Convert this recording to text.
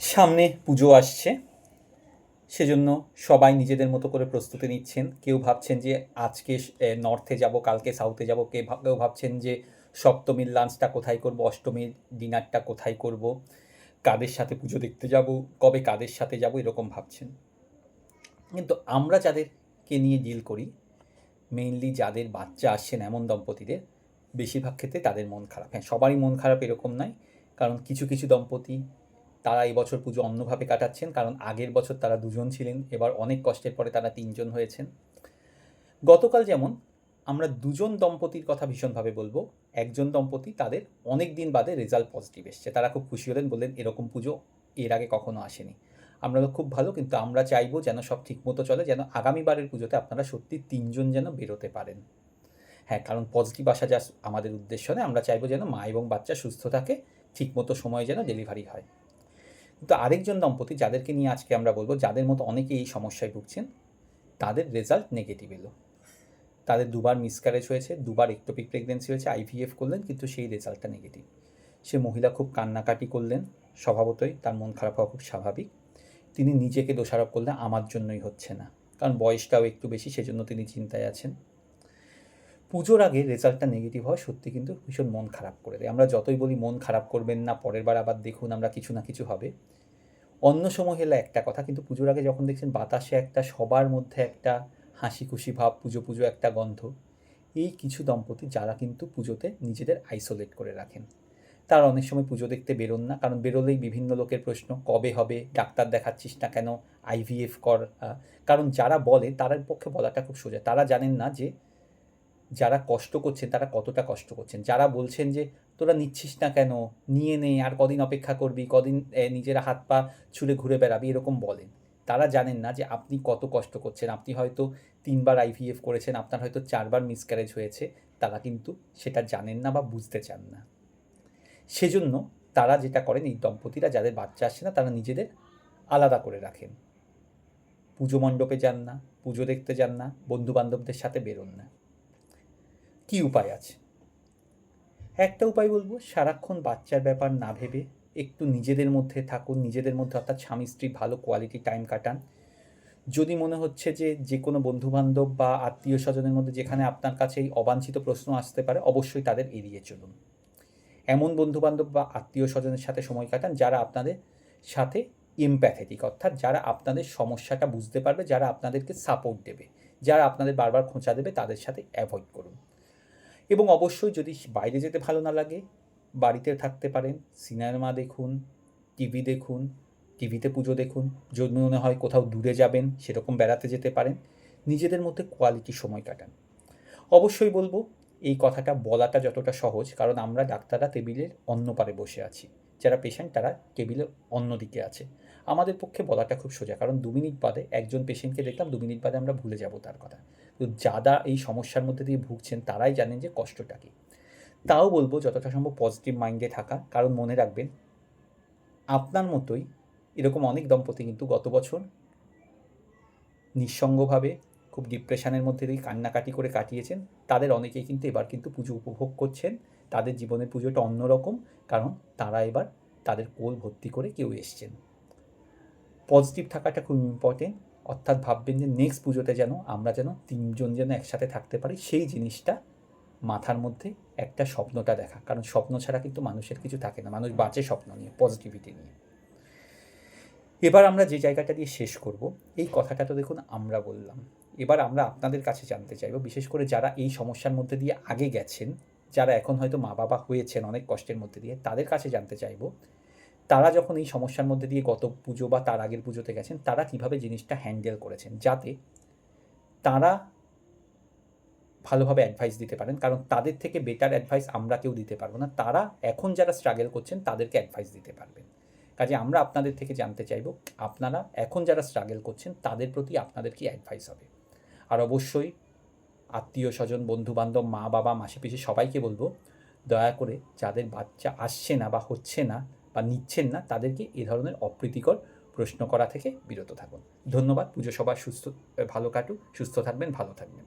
সামনে পুজো আসছে। সেজন্য সবাই নিজেদের মতো করে প্রস্তুতি নিচ্ছেন। কেউ ভাবছেন যে আজকে নর্থে যাব, কালকে সাউথে যাব। কে কেউ ভাবছেন যে সপ্তমীর লাঞ্চটা কোথায় করব, অষ্টমীর ডিনারটা কোথায় করব, কাদের সাথে পুজো দেখতে যাব, কবে কাদের সাথে যাব, এরকম ভাবছেন। কিন্তু আমরা যাদেরকে নিয়ে ডিল করি মেইনলি যাদের বাচ্চা আসছেন এমন দম্পতিদের, বেশিরভাগ ক্ষেত্রে তাদের মন খারাপ। হ্যাঁ সবারই মন খারাপ এরকম নয়। কারণ কিছু কিছু দম্পতি তারা এই বছর পুজো অন্যভাবে কাটাচ্ছেন, কারণ আগের বছর তারা দুজন ছিলেন, এবার অনেক কষ্টের পরে তারা তিনজন হয়েছেন। গতকাল যেমন আমরা দুজন দম্পতির কথা ভীষণভাবে বলব, একজন দম্পতি তাদের অনেক দিন বাদে রেজাল্ট পজিটিভ এসছে, তারা খুব খুশি হলেন, বললেন এরকম পুজো এর আগে কখনো আসেনি। আমরা খুব ভালো, কিন্তু আমরা চাইব যেন সব ঠিকমতো চলে, যেন আগামীবারের পুজোতে আপনারা সত্যি তিনজন যেন বেরোতে পারেন। হ্যাঁ কারণ পজিটিভ আসা যা আমাদের উদ্দেশ্য নয়, আমরা চাইব যেন মা এবং বাচ্চা সুস্থ থাকে, ঠিকমতো সময়ে যেন ডেলিভারি হয়। কিন্তু আরেকজন দম্পতি যাদেরকে নিয়ে আজকে আমরা বলব, যাদের মতো অনেকে এই সমস্যায় ভুগছেন, তাদের রেজাল্ট নেগেটিভ এলো। তাদের দুবার মিসক্যারেজ হয়েছে, দুবার একটোপিক প্রেগনেন্সি হয়েছে আইভিএফ করলেন, কিন্তু সেই রেজাল্টটা নেগেটিভ সে মহিলা খুব কান্নাকাটি করলেন, স্বভাবতই তার মন খারাপ হওয়া খুব স্বাভাবিক। তিনি নিজেকে দোষারোপ করলেন আমার জন্যই হচ্ছে না, কারণ বয়সটাও একটু বেশি, সেজন্য তিনি চিন্তায় আছেন। পুজোর আগে রেজাল্টটা নেগেটিভ হয়, সত্যি কিন্তু ভীষণ মন খারাপ করে দেয়। আমরা যতই বলি মন খারাপ করবেন না, পরের বার আবার দেখুন আমরা কিছু না কিছু হবে। অন্য সময় হলে একটা কথা, কিন্তু পুজোর আগে যখন দেখছেন বাতাসে একটা, সবার মধ্যে একটা হাসি খুশি ভাব, পুজো পুজো একটা গন্ধ, এই কিছু দম্পতি যারা কিন্তু পুজোতে নিজেদের আইসোলেট করে রাখেন। তারা অনেক সময় পুজো দেখতে বেরোন না, কারণ বেরোলেই বিভিন্ন লোকের প্রশ্ন, কবে হবে, ডাক্তার দেখাচ্ছিস না কেন আইভিএফ কর কারণ যারা বলে তাদের পক্ষে বলাটা খুব সোজা। তারা জানেন না যে যারা কষ্ট করছেন, তারা কতটা কষ্ট করছেন? যারা বলছেন যে, তোরা নিচ্ছিস না কেন? নিয়ে নে, আর কদিন অপেক্ষা করবি, কদিন নিজেরা হাত পা ছুঁড়ে ঘুরে বেড়াবি, এরকম বলেন। তারা জানেন না যে, আপনি কত কষ্ট করছেন। আপনি হয়তো তিনবার আইভিএফ করেছেন, আপনার হয়তো চারবার মিসক্যারেজ হয়েছে। তারা কিন্তু সেটা জানেন না বা বুঝতে চান না। সেজন্য তারা যেটা করেন, এই দম্পতিরা যাদের বাচ্চা আসছে না, তারা নিজেদের আলাদা করে রাখেন। পুজো মণ্ডপে যান না, পুজো দেখতে যান না বন্ধু বান্ধবদের সাথে বেরোন না। কি উপায় আছে? একটা উপায় বলব, সারাক্ষণ বাচ্চার ব্যাপার না ভেবে একটু নিজেদের মধ্যে থাকুন, নিজেদের মধ্যে অর্থাৎ স্বামী, স্ত্রী ভালো কোয়ালিটি টাইম কাটান। যদি মনে হচ্ছে যে যে কোনো বন্ধুবান্ধব বা আত্মীয় স্বজনের মধ্যে যেখানে আপনার কাছে এই অবাঞ্ছিত প্রশ্ন আসতে পারে, অবশ্যই তাদের এড়িয়ে চলুন। এমন বন্ধুবান্ধব বা আত্মীয় স্বজনের সাথে সময় কাটান যারা আপনাদের সাথে এমপ্যাথেটিক অর্থাৎ যারা আপনাদের সমস্যাটা বুঝতে পারবে, যারা আপনাদেরকে সাপোর্ট দেবে, যারা আপনাদের বারবার খোঁচা দেবে, তাদের সাথে অ্যাভয়েড করুন। এবং অবশ্যই যদি বাইরে যেতে ভালো না লাগে, বাড়িতে থাকতে পারেন, সিনেমা দেখুন, টিভি দেখুন, টিভিতে পুজো দেখুন, যদি মনে হয় কোথাও দূরে যাবেন, সেরকম বেড়াতে যেতে পারেন, নিজেদের মধ্যে কোয়ালিটি সময় কাটান। অবশ্যই বলব, এই কথাটা বলাটা যতটা সহজ, কারণ আমরা ডাক্তাররা টেবিলের অন্য পারে বসে আছি। যারা পেশেন্ট তারা টেবিলের অন্য দিকে আছে। আমাদের পক্ষে বলাটা খুব সোজা, কারণ দু মিনিট বাদে একজন পেশেন্টকে দেখলাম, দু মিনিট বাদে আমরা ভুলে যাব তার কথা। তো যারা এই সমস্যার মধ্যে দিয়ে ভুগছেন, তারাই জানেন যে কষ্টটা কী। তাও বলব যতটা সম্ভব পজিটিভ মাইন্ডে থাকা, কারণ মনে রাখবেন, আপনার মতোই এরকম অনেক দম্পতি কিন্তু গত বছর নিঃসঙ্গভাবে খুব ডিপ্রেশনের মধ্যে দিয়ে কান্নাকাটি করে কাটিয়েছেন। তাদের অনেকেই কিন্তু এবার কিন্তু পুজো উপভোগ করছেন। তাদের জীবনের পুজোটা অন্যরকম, কারণ তারা এবার তাদের কোল ভর্তি করে কেউ এসছেন। পজিটিভ থাকাটা খুব ইম্পর্টেন্ট অর্থাৎ ভাববেন যে নেক্সট পুজোতে যেন আমরা যেন তিনজন যেন একসাথে থাকতে পারি, সেই জিনিসটা মাথার মধ্যে একটা স্বপ্নটা দেখা। কারণ স্বপ্ন ছাড়া কিন্তু মানুষের কিছু থাকে না, মানুষ বাঁচে স্বপ্ন নিয়ে পজিটিভিটি নিয়ে। এবার আমরা যে জায়গাটা দিয়ে শেষ করব, এই কথাটা তো দেখুন আমরা বললাম। এবার আমরা আপনাদের কাছে জানতে চাইব, বিশেষ করে যারা এই সমস্যার মধ্যে দিয়ে আগে গেছেন, যারা এখন হয়তো মা বাবা হয়েছেন অনেক কষ্টের মধ্যে দিয়ে, তাদের কাছে জানতে চাইব তারা যখন এই সমস্যার মধ্যে দিয়ে গত পুজো বা তার আগের পুজোতে গেছেন, তারা কীভাবে জিনিসটা হ্যান্ডেল করেছেন? যাতে তারা ভালোভাবে অ্যাডভাইস দিতে পারেন, কারণ তাদের থেকে বেটার অ্যাডভাইস আমরা কেউ দিতে পারব না। তারা এখন যারা স্ট্রাগল করছেন, তাদেরকে অ্যাডভাইস দিতে পারবেন। কাজে আমরা আপনাদের থেকে জানতে চাইব, আপনারা এখন যারা স্ট্রাগল করছেন, তাদের প্রতি আপনাদের কি অ্যাডভাইস হবে? আর অবশ্যই আত্মীয় স্বজন বন্ধু বান্ধব মা বাবা মাসি পিসি সবাইকে বলব, দয়া করে যাদের বাচ্চা আসছে না বা হচ্ছে না বা নিচ্ছেন না, তাদেরকে এ ধরনের অপ্রীতিকর প্রশ্ন করা থেকে বিরত থাকুন। ধন্যবাদ, পুজো সবার সুস্থ ভালো কাটুক, সুস্থ থাকবেন, ভালো থাকবেন।